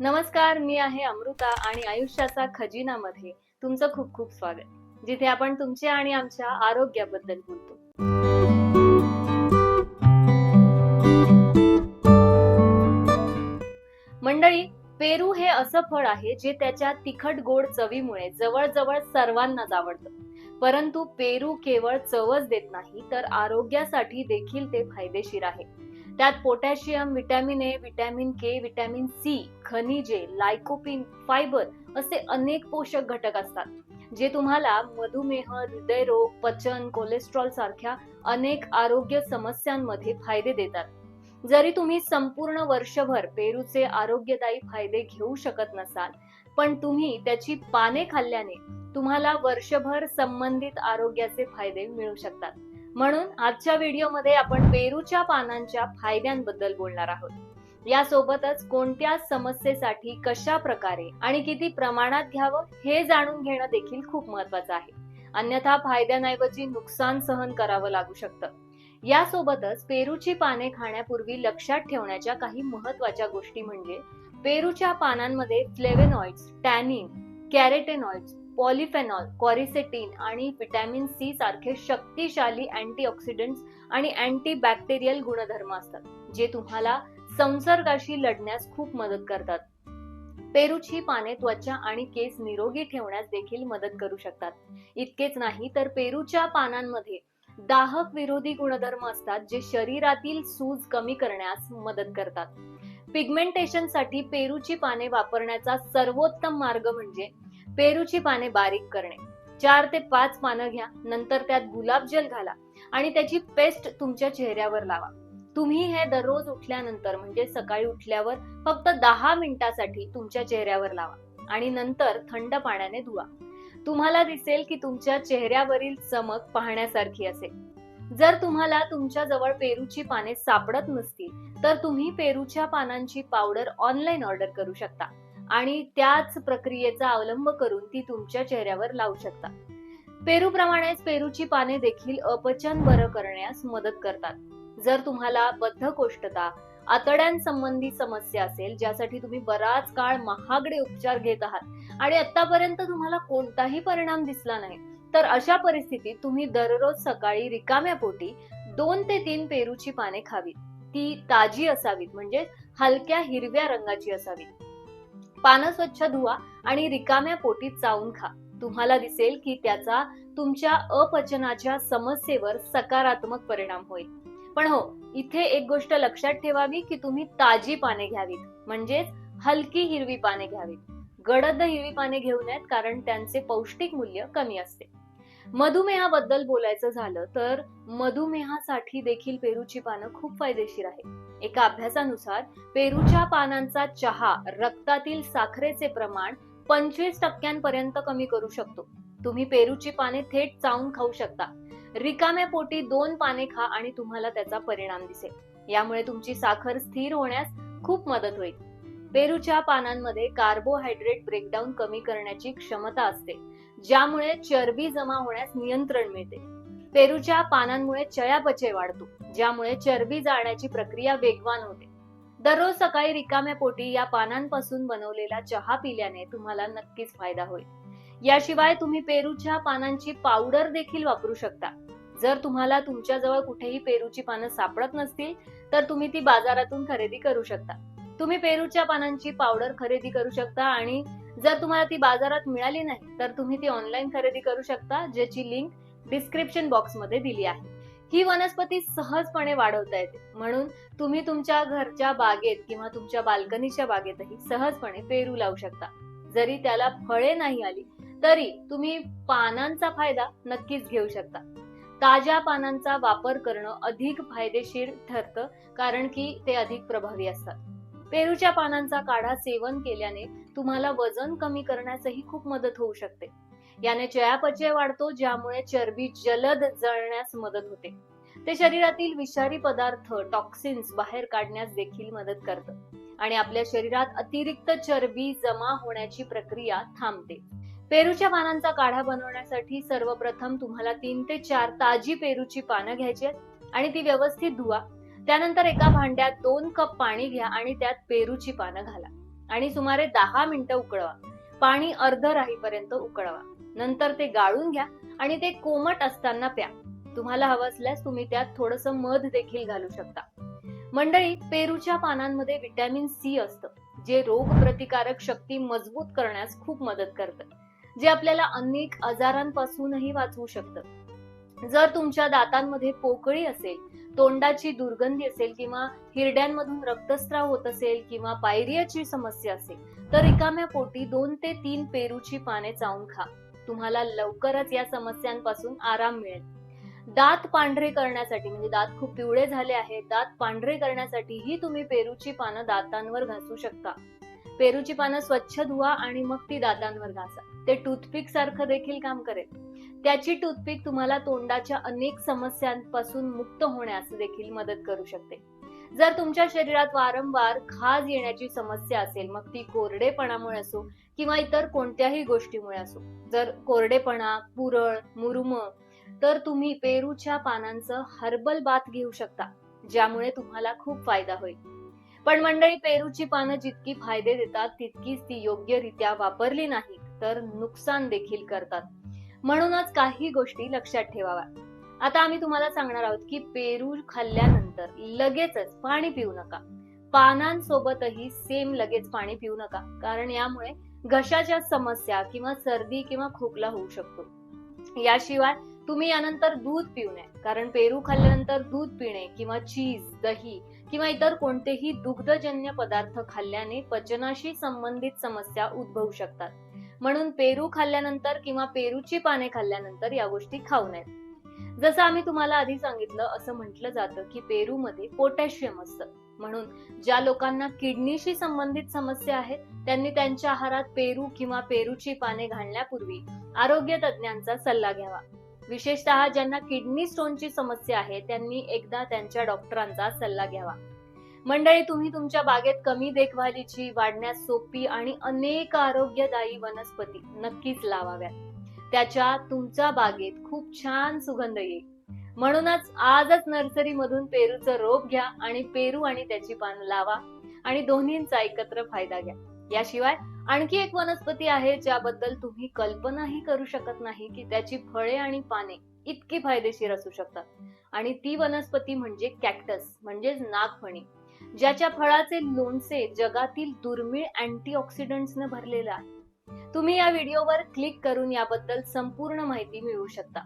नमस्कार मी आहे अमृता आणि आयुष्याचा खजिनामध्ये तुमचं खूप खूप स्वागत. जिथे आपण तुमच्या आणि आमच्या आरोग्याबद्दल बोलतो. मंडळी पेरू हे असं फळ आहे जे त्याच्या तिखट गोड चवीमुळे जवळजवळ सर्वांनाच आवडतं परंतु पेरू केवळ चवच देत नाही तर आरोग्यासाठी देखील ते फायदेशीर आहे. त्यात potassium vitamin A vitamin K vitamin C खनिजे लायकोपिन फायबर असे अनेक पोषक घटक असतात जे तुम्हाला मधुमेह हृदयरोग पचन कोलेस्ट्रॉल सारख्या अनेक आरोग्य समस्यांमध्ये फायदे देतात. जरी तुम्ही संपूर्ण वर्षभर पेरूचे आरोग्यदायी फायदे घेऊ शकत नसाल पण तुम्ही त्याची पाने खाल्ल्याने तुम्हाला वर्षभर संबंधित आरोग्याचे फायदे मिळू शकतात. म्हणून आजच्या व्हिडिओमध्ये आपण पेरूच्या पानांच्या फायद्यांबद्दल बोलणार आहोत. यासोबतच कोणत्या समस्येसाठी कशा प्रकारे आणि किती प्रमाणात घ्यावं हे जाणून घेणं देखील खूप महत्वाचं आहे. अन्यथा फायद्यांऐवजी नुकसान सहन करावं लागू शकतं. यासोबतच पेरूची पाने खाण्यापूर्वी लक्षात ठेवण्याच्या काही महत्त्वाच्या गोष्टी म्हणजे पेरूच्या पानांमध्ये फ्लेवेनॉइड्स टॅनिन कॅरेटेनॉइड्स पॉलिफेनॉल कॉरिसेटिन आणि विटॅमिन सी सारखे शक्तिशाली अँटीऑक्सिडंट्स आणि अँटीबॅक्टेरियल गुणधर्म असतात जे तुम्हाला संसर्गाशी लढण्यास खूप मदत करतात. पेरूची पाने त्वचा आणि केस निरोगी ठेवण्यास देखील मदत करू शकतात. इतकेच नाही तर पेरूच्या पानांमध्ये दाहक विरोधी गुणधर्म असतात जे शरीरातील सूज कमी करण्यास मदत करतात. पिगमेंटेशनसाठी पेरूची पाने वापरण्याचा सर्वोत्तम मार्ग म्हणजे पेरूची पाने बारीक करणे. चार ते पाच पानं घ्या नंतर त्यात गुलाबजल घाला आणि त्याची पेस्ट तुमच्या चेहऱ्यावर लावा. तुम्ही हे दररोज उठल्यानंतर म्हणजे सकाळी उठल्यावर फक्त दहा मिनिटासाठी तुमच्या चेहऱ्यावर लावा आणि नंतर थंड पाण्याने धुवा. तुम्हाला दिसेल की तुमच्या चेहऱ्यावरील चमक पाहण्यासारखी असेल. जर तुम्हाला तुमच्या जवळ पेरूची पाने सापडत नसतील तर तुम्ही पेरूच्या पानांची पावडर ऑनलाईन ऑर्डर करू शकता. आणि त्याच प्रक्रियेचा अवलंब करून ती तुमच्या चेहऱ्यावर लावू शकता. पेरूप्रमाणेच पेरूची पाने देखील अपचन बरं करण्यास मदत करतात. जर तुम्हाला बद्धकोष्ठता आतड्यांसंबंधी समस्या असेल ज्यासाठी तुम्ही बराच काळ महागडे उपचार घेत आहात आणि आतापर्यंत तुम्हाला कोणताही परिणाम दिसला नाही तर अशा परिस्थितीत तुम्ही दररोज सकाळी रिकाम्या पोटी दोन ते तीन पेरूची पाने खावीत. ती ताजी असावीत म्हणजे हलक्या हिरव्या रंगाची असावीत. पानं स्वच्छ धुवा आणि रिकाम्या पोटी चावून खा. तुम्हाला दिसेल की त्याचा तुमच्या अपचनाच्या समस्येवर सकारात्मक परिणाम होईल. पण हो इथे एक गोष्ट लक्षात ठेवावी की तुम्ही ताजी पाने घ्यावीत. म्हणजेच हलकी हिरवी पाने घ्यावीत. गडद हिरवी पाने घेऊ नयेत कारण त्यांचे पौष्टिक मूल्य कमी असते. मधुमेहाबद्दल बोलायचं झालं तर मधुमेहासाठी देखील पेरूची पानं खूप फायदेशीर आहे एका अभ्यासानुसार पेरूच्या पानांचा चहा रक्तातील साखरेचे प्रमाण पंचवीस टक्क्यांपर्यंत कमी करू शकतो. तुम्ही पेरूची पाने थेट चावून खाऊ शकता. रिकाम्या पोटी दोन पाने खा आणि तुम्हाला त्याचा परिणाम दिसेल. यामुळे तुमची साखर स्थिर होण्यास खूप मदत होईल. पेरूच्या पानांमध्ये कार्बोहायड्रेट ब्रेकडाऊन कमी करण्याची क्षमता असते ज्यामुळे चरबी जमा होण्यास नियंत्रण मिळते. पेरूच्या पानांमुळे चयापचय वाढतो ज्यामुळे चरबी जाळण्याची प्रक्रिया वेगवान होते. दररोज सकाळी रिकाम्या पोटी या पानांपासून बनवलेला चहा पिल्याने तुम्हाला नक्कीच फायदा होईल. याशिवाय तुम्ही पेरूच्या पानांची पावडर देखील वापरू शकता. जर तुम्हाला तुमच्याजवळ कुठेही पेरूची पानं सापडत नसतील तर तुम्ही ती बाजारातून खरेदी करू शकता. तुम्ही पेरूच्या पानांची पावडर खरेदी करू शकता आणि जर तुम्हाला ती बाजारात मिळाली नाही तर तुम्ही ती ऑनलाईन खरेदी करू शकता ज्याची लिंक डिस्क्रिप्शन बॉक्समध्ये दिली आहे. ही वनस्पती सहजपणे वाढवता येते. म्हणून तुम्ही तुमच्या घरच्या बागेत किंवा तुमच्या बाल्कनीच्या बागेतही सहजपणे पेरू लावू शकता. जरी त्याला फळे नाही आली तरी तुम्ही पानांचा फायदा नक्कीच घेऊ शकता. ताज्या पानांचा वापर करणं अधिक फायदेशीर ठरतं कारण की ते अधिक प्रभावी असतात. पेरूच्या पानांचा काढा सेवन केल्याने तुम्हाला वजन कमी करण्यासही खूप मदत होऊ शकते. याने चयापचय वाढतो ज्यामुळे चरबी जलद जळण्यास मदत होते. ते शरीरातील विषारी पदार्थ टॉक्सिन्स बाहेर काढण्यास देखील मदत करतं. आणि आपल्या शरीरात अतिरिक्त चरबी जमा होण्याची प्रक्रिया थांबते. पेरूच्या पानांचा काढा बनवण्यासाठी सर्वप्रथम तुम्हाला तीन ते चार ताजी पेरूची पानं घ्यायची आहेत आणि ती व्यवस्थित धुवा. त्यानंतर एका भांड्यात दोन कप पाणी घ्या आणि त्यात पेरूची पानं घाला. आणि सुमारे दहा मिनिटं उकळवा. पाणी अर्ध राहीपर्यंत उकळवा. नंतर ते गाळून घ्या आणि ते कोमट असताना प्या. तुम्हाला हवं असल्यास तुम्ही त्यात थोडस मध देखील घालू शकता. मंडळी पेरूच्या पानांमध्ये विटॅमिन सी असतं जे रोग प्रतिकारक शक्ती मजबूत करण्यास खूप मदत करतं जे आपल्याला अनेक आजारांपासूनही वाचवू शकतं. जर तुमच्या दातांमध्ये पोकळी असेल तोंडाची दुर्गंधी असेल किंवा हिरड्यांमधून रक्तस्राव होत असेल किंवा पायरियाची समस्या असेल तर रिकाम्या पोटी दोन ते तीन पेरूची पाने चावून खा. तुम्हाला लवकरच या समस्यांपासून आराम मिळेल. दात पांढरे करण्यासाठी म्हणजे दात खूप पिवळे झाले आहेत दात पांढरे करण्यासाठीही तुम्ही पेरूची पानं दातांवर घासू शकता. पेरूची पानं स्वच्छ धुवा आणि मग ती दातांवर घासा. ते टूथपिक सारखं देखील काम करेल. त्याची टूथपिक तुम्हाला तोंडाच्या अनेक समस्यांपासून मुक्त होण्यास देखील मदत करू शकते. जर तुमच्या शरीरात वारंवार खाज येण्याची समस्या असेल मग ती कोरडेपणामुळे असो किंवा इतर कोणत्याही गोष्टीमुळे असो. जर कोरडेपणा पुरळ मुरुम तर तुम्ही पेरूच्या पानांचं हर्बल बाथ घेऊ शकता ज्यामुळे तुम्हाला खूप फायदा होईल. पण मंडळी पेरूची पानं जितकी फायदे देतात तितकीच ती योग्यरित्या वापरली नाही तर नुकसान देखील करतात. म्हणूनच काही गोष्टी लक्षात ठेवाव्या आता आम्ही तुम्हाला सांगणार आहोत की पेरू खाल्ल्यानंतर लगेचच पाणी पिऊ नका. पानांसोबतही सेम लगेच पाणी पिऊ नका कारण यामुळे घशाच्या समस्या किंवा सर्दी किंवा खोकला होऊ शकतो. याशिवाय तुम्ही यानंतर दूध पिऊ नये कारण पेरू खाल्ल्यानंतर दूध पिणे किंवा चीज दही किंवा इतर कोणतेही दुग्धजन्य पदार्थ खाल्ल्याने पचनाशी संबंधित समस्या उद्भवू शकतात. म्हणून पेरू खाल्ल्यानंतर किंवा पेरूची पाने खाल्ल्यानंतर या गोष्टी खाऊ नयेत. जसं आम्ही तुम्हाला आधी सांगितलं असं म्हटलं जातं की पेरूमध्ये पोटॅशियम असतं. म्हणून ज्या लोकांना किडनीशी संबंधित समस्या आहेत त्यांनी त्यांच्या आहारात पेरू किंवा पेरूची पाने घालण्यापूर्वी आरोग्य तज्ज्ञांचा सल्ला घ्यावा. विशेषतः ज्यांना किडनी स्टोनची समस्या आहे त्यांनी एकदा त्यांच्या डॉक्टरांचा सल्ला घ्यावा. मंडळी तुम्ही तुमच्या बागेत कमी देखभालीची वाढण्यास सोपी आणि अनेक आरोग्यदायी वनस्पती नक्कीच लावाव्यात. त्याच्या तुमच्या बागेत खूप छान सुगंध येईल. म्हणूनच आजच नर्सरी मधून पेरूचं रोप घ्या आणि पेरू आणि त्याची पानं लावा आणि दोन्हींचा एकत्र फायदा घ्या. याशिवाय आणखी एक वनस्पती आहे ज्याबद्दल तुम्ही कल्पनाही करू शकत नाही की त्याची फळे आणि पाने इतकी फायदेशीर असू शकतात. आणि ती वनस्पती म्हणजे कॅक्टस म्हणजेच नागफणी ज्याच्या फळाचे लोणचे जगातील दुर्मिळ अँटीऑक्सिडंट्सने भरलेलं आहे तुम्ही या व्हिडिओवर क्लिक करून याबद्दल संपूर्ण माहिती मिळवू शकता.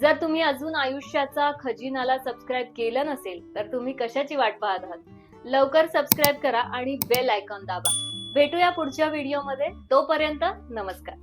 जर तुम्ही अजून आयुष्याचा खजिनाला सबस्क्राईब केलं नसेल तर तुम्ही कशाची वाट पाहत आहात? लवकर सबस्क्राईब करा आणि बेल आयकॉन दाबा. भेटूया पुढच्या व्हिडिओमध्ये. तोपर्यंत नमस्कार.